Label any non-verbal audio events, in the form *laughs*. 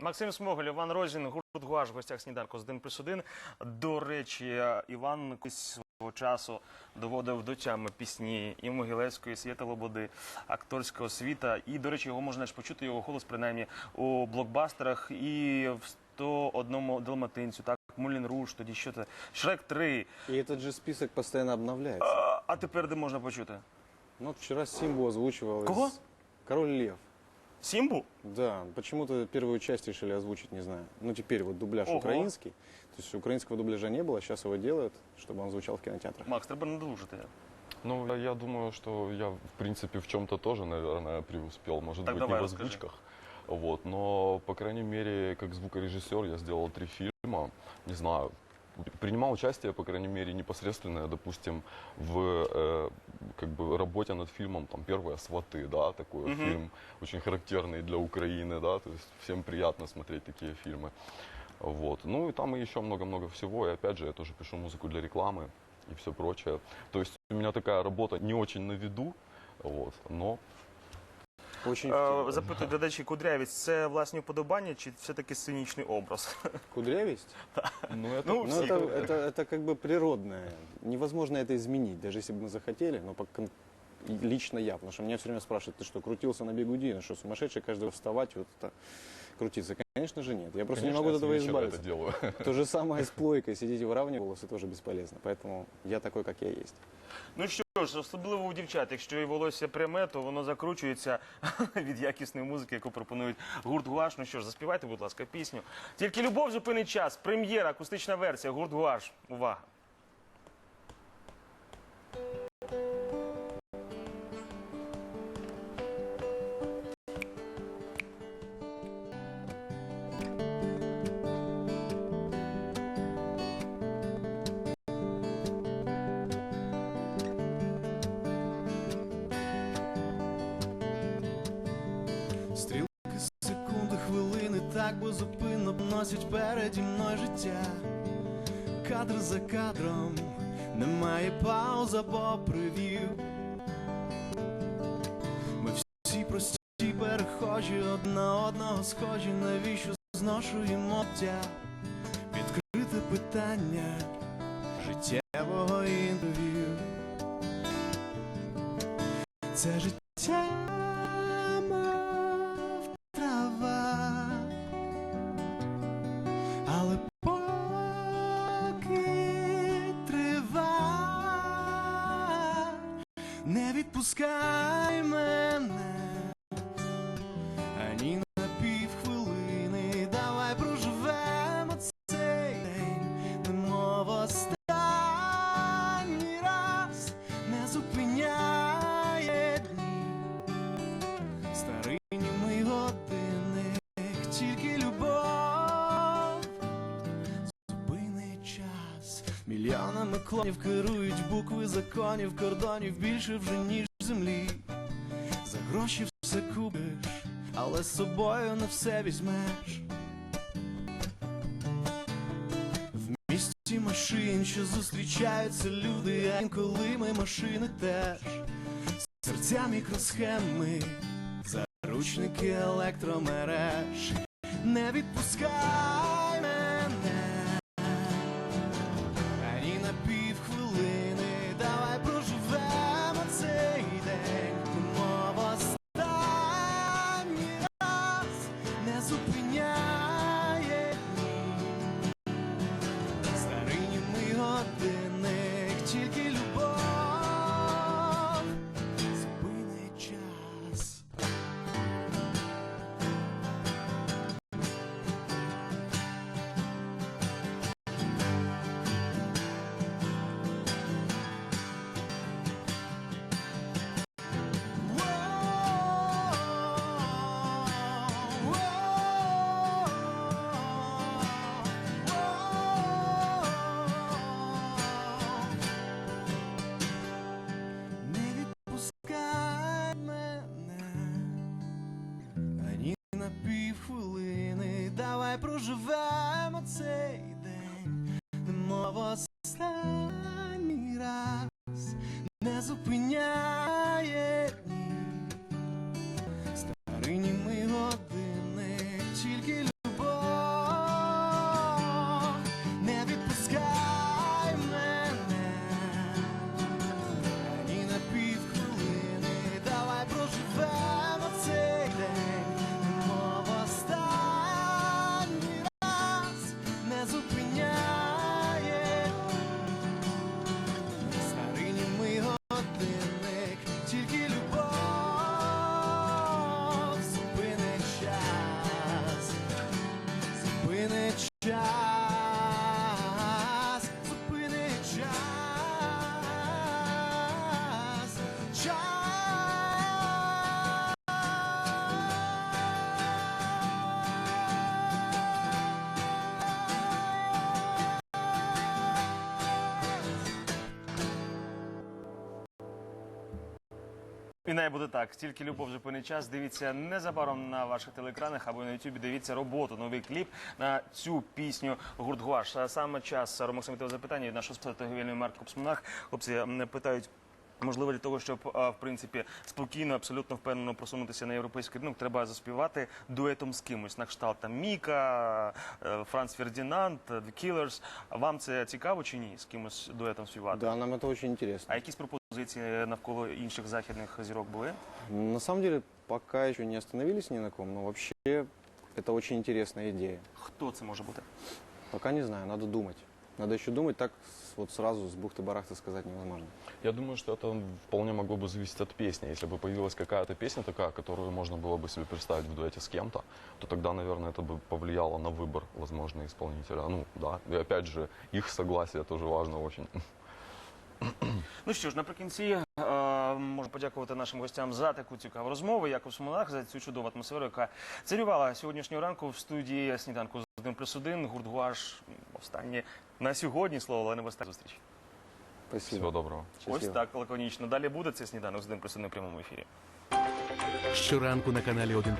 Максим Смоголь, Іван Розін, гурт Гуаш в гостях сніданку з 1 плюс 1. До речі, Іван колись свого часу доводив до тями пісні і Могилевської, і Свята Лободи, акторського світа. І, до речі, його можна ж почути, його голос принаймні у блокбастерах і в 101 Далматинцю, так, Мулін Руш, тоді що це? Шрек 3. И этот же список постоянно обновляется. А, а тепер де можна почути? Ну, вот вчера Симбу озвучивал. из- Кого? Король Лев. Сімбу? Да, почему-то первую часть решили озвучить, не знаю. Ну, теперь вот дубляж Ого. украинский. То есть украинского дубляжа не было, сейчас его делают, чтобы он звучал в кинотеатрах. Макс, треба надолужити. Ну, я, я думаю, что я, в принципе, в чем-то тоже, наверное, преуспел. Может Так быть, давай не в расскажи. озвучках. Вот, но, по крайней мере, как звукорежиссер я сделал три фильма. Не знаю, принимал участие, по крайней мере, непосредственно, допустим, в э, как бы работе над фильмом, там, первые «Сваты», да, такой Мгм. фильм, очень характерный для Украины, да, то есть всем приятно смотреть такие фильмы. Вот. Ну и там и еще много-много всего. И опять же, я тоже пишу музыку для рекламы и все прочее. То есть у меня такая работа не очень на виду, вот, но Очень Е, втянул. Запитують глядачі, кудрявість це власні вподобання чи все-таки сценічний образ? *laughs* Кудрявость? ну, это, Ну, Ну, все это, говорят. это, это как бы природное. Невозможно это изменить, даже если бы мы захотели, но по кон- и лично я, потому что меня все время спрашивают, ты что, крутился на бегуди, ну что, сумасшедший каждый вставать, вот это крутиться? Конечно же нет. Я просто не конечно, могу я от с этого вечера избавиться. это делаю. *laughs* То же самое с плойкой, сидеть и выравнивать волосы тоже бесполезно. Поэтому я такой, как я есть. Ну що ж, особливо у дівчат, якщо і волосся пряме, то воно закручується *laughs* від якісної музики, яку пропонують гурт Гуаш. Ну що ж, заспівайте, будь ласка, пісню. Тільки любов зупинить час. Прем'єра, акустична версія, гурт Гуаш. Увага. Так безупинно носять переді мною життя. Кадр за кадром, немає пауз або привів. Ми всі прості перехожі, одна одного схожі, навіщо зношуємо життя? Відкрите питання життєвого інтерв'ю. Це життя Мільйонами клонів керують букви законів, кордонів більше вже ніж землі. За гроші все купиш, але з собою не все візьмеш. В місті машин, що зустрічаються люди, а інколи ми машини теж. Серця мікросхеми, заручники електромереж. Не відпускай ані на півхвилини. Давай проживемо цей something І най буде так. Тільки любов зупинить час. Дивіться незабаром на ваших телеекранах або на Ютубі. Дивіться роботу, новий кліп на цю пісню гурт Гуаш. А Саме час ромоксимітового запитання від нашого спортивної Марк Купсманах. Хлопці м, питають. Можливо, для того, щоб в принципі спокійно, абсолютно впевнено просунутися на європейський ринок, треба заспівати дуетом з кимось на кшталт там Міка, е, Франц Фердінанд, The Killers. Вам це цікаво чи ні? З кимось дуетом співати? Да, нам это очень интересно. А якісь пропозиції навколо інших західних зірок були? На самом деле, пока еще не остановились ни на ком, но вообще это очень интересная идея. Хто це може бути? Пока не знаю, надо думать. Надо еще думать, так с- вот сразу с бухты-барахты сказать невозможно. Я думаю, что это вполне могло бы зависеть от песни. Если бы появилась какая-то песня такая, которую можно было бы себе представить в дуэте с кем-то, то тогда, наверное, это бы повлияло на выбор, возможно, исполнителя. Ну, да. И опять же, их согласие тоже важно очень. Ну що ж, наприкінці е, можу подякувати нашим гостям за таку цікаву розмову. Яков Смолах за цю чудову атмосферу, яка царювала сьогоднішнього ранку в студії сніданку з 1 плюс 1. Гурт Гуаш останнє на сьогодні слово, але не в останню зустріч. Спасибо. Всего доброго. Ось Счастливо. так лаконічно. Далі буде цей сніданок з 1 плюс 1 в прямому ефірі. Щоранку на каналі 1+,1